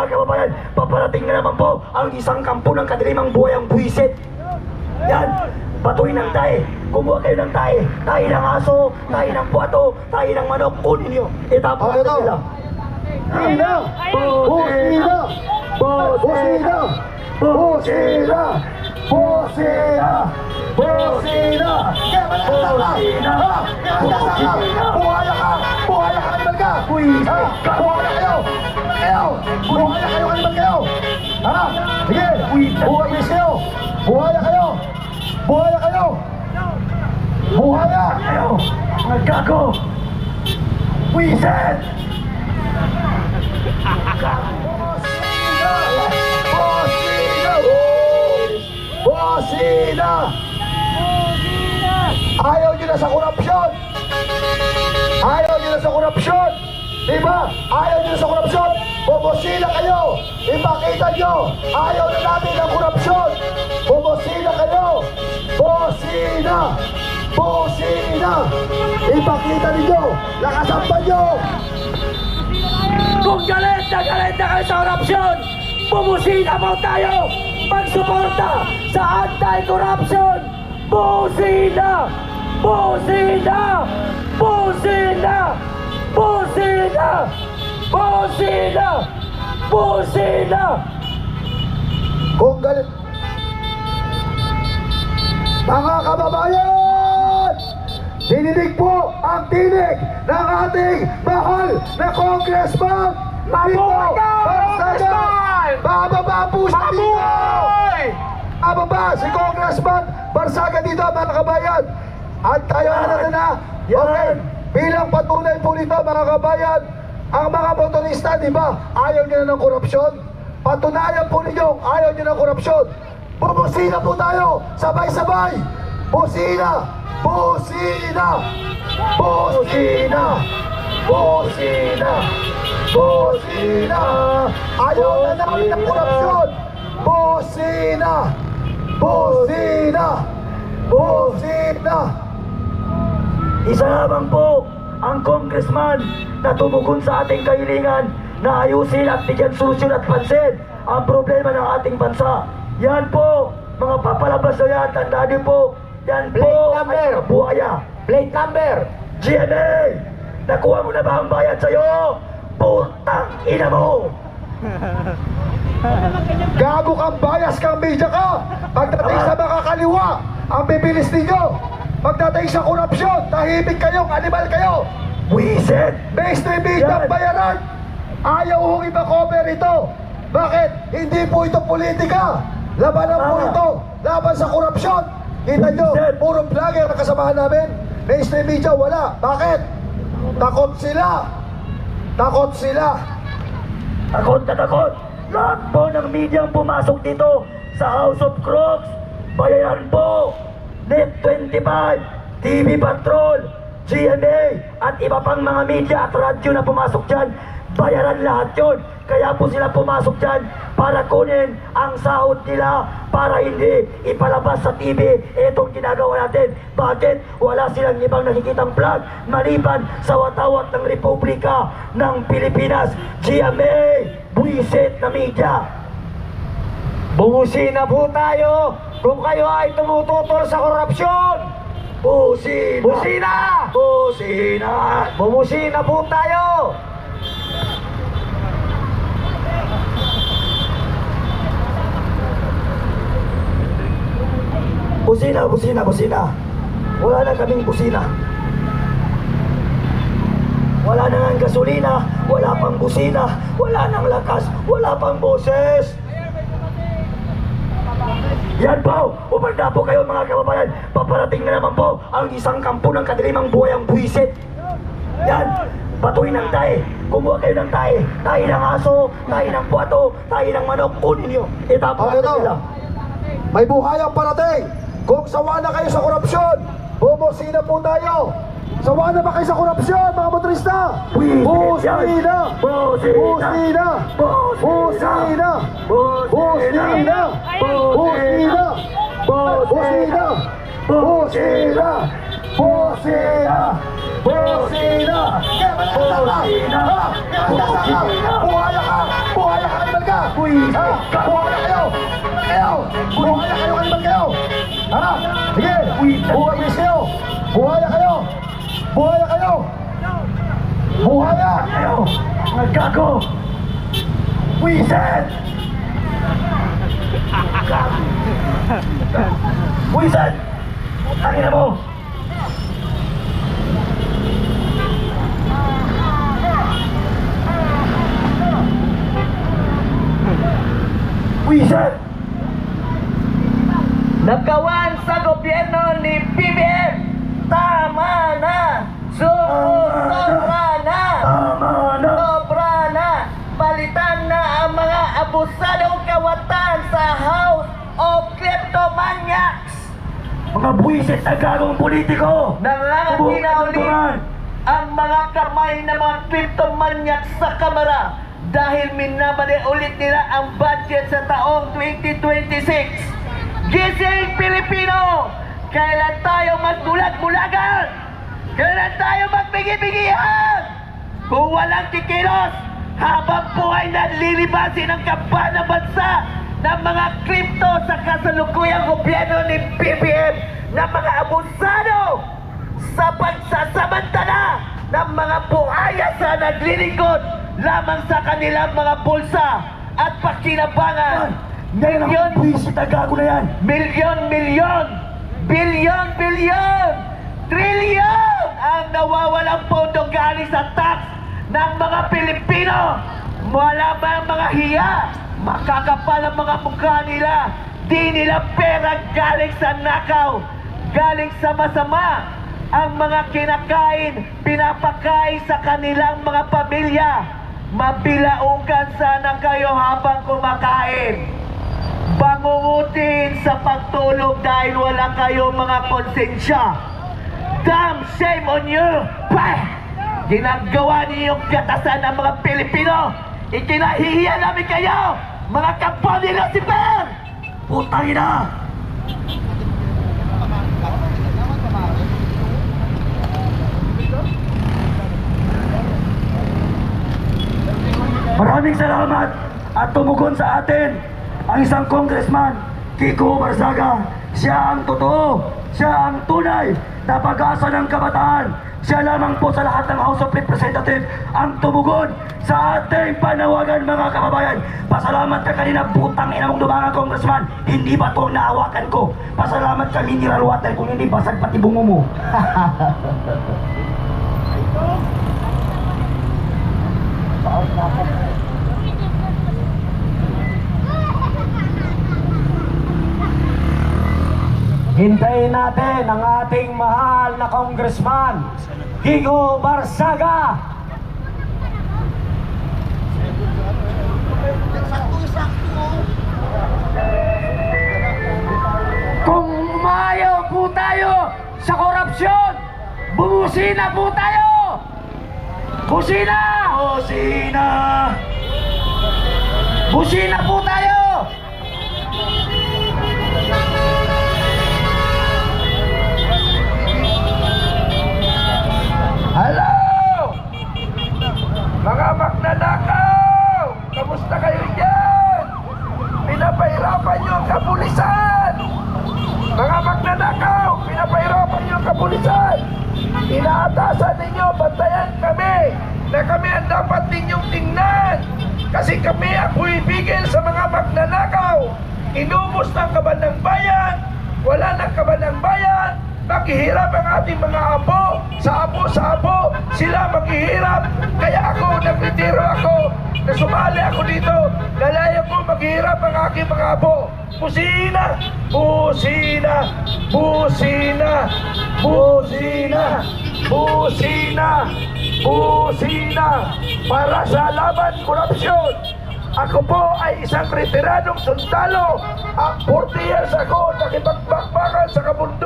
mga kababayan, paparating na naman po ang isang kampo ng kadilimang buhay ang buwisit. Yan, patuloy ng tae. Kumuha kayo ng tae. Tae ng aso, tae ng puwato, tae ng manok. Kunin nyo. Okay, natin ito. sila. Busina! Busina! Busina! Busina! Busina! Busina! Busina! Buhaya ka! Buhaya ka! Animal ka! Ha? Buhaya kayo! Kayo! Buhaya kayo! Animal kayo! Ha? Sige! Buhaya kayo! Buhaya kayo! Buhaya kayo! Buhaya! Kayo, nagkago. Wiset! Bosina! Bosina! Ayaw nyo na sa korupsyon! Ayaw nyo na sa korupsyon! Diba? Ayaw nyo na sa korupsyon! Bumosina kayo! Ipakita nyo! Ayaw na natin ang korupsyon! Bumosina kayo! Bosina! Bosina! Ipakita ninyo! Lakasampan nyo! Kung galit na galit na kayo sa korupsyon, bumusina po tayo! Magsuporta sa anti-corruption! Busina! Busina! Busina! Busina! Busina! Busina! Kung galit. Mga kababayan! Dinidig po ang tinig ng ating mahal na congressman! Mabuhay ka! Congressman! Bababa po siya dito! Bababa si Congressman Barsaga dito mga kabayan! At tayo na natin na! Okay, bilang patunay po nito mga kabayan, ang mga motorista, di ba, ayaw nila ng korupsyon? Patunayan po ninyo, ayaw nyo ng korupsyon. Bubusina po tayo, sabay-sabay. Busina! Busina! Busina! Busina! Busina! Ayaw na namin ng korupsyon! Busina! Busina! Busina! Isa lamang po ang congressman na tumugon sa ating kahilingan na ayusin at bigyan solusyon at pansin ang problema ng ating bansa. Yan po, mga papalabas na yan, tandaan niyo po, yan po Plate ay number. buhaya. Plate number! GMA, nakuha mo na ba ang bayad sa'yo? Putang ina mo! Gago kang bias kang media ka! Pagdating sa mga kaliwa, ang bibilis ninyo! Pagdating sa korupsyon, tahimik kayo, animal kayo! Wiset! Mainstream bayaran! Ayaw hong ipa-cover ito! Bakit? Hindi po ito politika! Labanan po ito! Laban sa korupsyon! Kita nyo, puro vlogger ang kasamahan namin. Mainstream media, wala. Bakit? Takot sila! Takot sila! Takot na takot! Lahat po ng medyang pumasok dito sa House of Crocs, bayaran po! Net 25, TV Patrol, GMA, at iba pang mga media at radyo na pumasok dyan, bayaran lahat yun. Kaya po sila pumasok dyan para kunin ang sahod nila para hindi ipalabas sa TV itong ginagawa natin. Bakit? Wala silang ibang nakikitang vlog maliban sa watawat ng Republika ng Pilipinas. GMA, buwisit na media. Bumusina po tayo kung kayo ay tumututol sa korupsyon! Busina! Busina! Busina! Bumusina po tayo! Busina, busina, busina. Wala na kaming busina. Wala na nga gasolina, wala pang busina, wala nang lakas, wala pang boses. Yan po, umanda po kayo mga kababayan. Paparating na naman po ang isang kampo ng kadilimang buhay ang buwisit. Yan, patuloy ng tae. Kumuha kayo ng tae. Tae ng aso, tae ng puwato, tae ng manok. Kunin nyo. Ito. sila. May buhay ang parating! Kung sawa na kayo sa korupsyon, bumusina po tayo! Sawa na ba kayo sa korupsyon, mga motorista? Busina! Busina! Busina! Busina! Busina! Busina! Busina! Busina! Busina! Busina! Buhaya ka! Buhaya ka! Uy, Ha? Buhay na kayo! Kayo! Buhay na kayo! Kaliman kayo! Ha? Sige! Buhay na kayo! Buhay na kayo! Buhay na kayo! Buhay na! Ayaw! Mga gago! Wisan! Wisan! Tangin na mo! Wisan! Nagkawan sa gobyerno ni BBM. Tama na. Sobra na. Tama na! Sobra na. Palitan na ang mga abusadong kawatan sa House of Kleptomaniacs. Mga buwisit na gagong politiko! Nangangakina Subukan ulit ang mga kamay ng mga kleptomaniacs sa kamara dahil minamali ulit nila ang budget sa taong 2026. Gising Pilipino! Kailan tayo magbulag-bulagan? Kailan tayo magbigi-bigihan? Kung walang kikilos, habang buhay na lilibasin ang ng bansa ng mga kripto sa kasalukuyang gobyerno ni BBM ng mga abusado sa pagsasamantala ng mga buhaya sa naglilingkod lamang sa kanilang mga bulsa at pakinabangan. Na na milyon, milyon, bilyon, bilyon, trilyon ang nawawalang pondo galing sa tax ng mga Pilipino. Wala ba ang mga hiya? Makakapal ang mga mukha nila. Di nila pera galing sa nakaw, galing sa masama. Ang mga kinakain, pinapakain sa kanilang mga pamilya. Mabilaugan sana kayo habang kumakain bangungutin sa pagtulog dahil wala kayo mga konsensya. Damn shame on you! Bah! Ginagawa niyo yung gatasan ng mga Pilipino! Ikinahihiya namin kayo! Mga kapwa ni Lucifer! Putang ina! Maraming salamat at tumugon sa atin ang isang congressman, Kiko Barzaga. Siya ang totoo, siya ang tunay na pag-asa ng kabataan. Siya lamang po sa lahat ng House of Representatives ang tumugon sa ating panawagan mga kababayan. Pasalamat ka kanina, putang ina mong dumangang congressman. Hindi ba ito ang naawakan ko? Pasalamat ka mineral water kung hindi basag pati bungo mo. Hintayin natin ang ating mahal na congressman, Gigo Barsaga. Kung umayaw po tayo sa korupsyon, bumusina po tayo! Busina! Osina! Busina po tayo! Inaatasan ninyo, bantayan kami na kami ang dapat ninyong tingnan! Kasi kami ang buibigil sa mga magnanakaw! Inubos ng kaban ng bayan! Wala ng kaban ng bayan! Maghihirap ang ating mga apo. Sa apo, sa apo, sila maghihirap. Kaya ako, nagretiro ako. Na sumali ako dito. Nalaya ko maghihirap ang aking mga apo. Busina! Busina! Busina! Busina! Busina! Busina! Para sa laban korupsyon. Ako po ay isang retiradong sundalo. Ang 40 years ako nakipagbakbakan sa kabundok.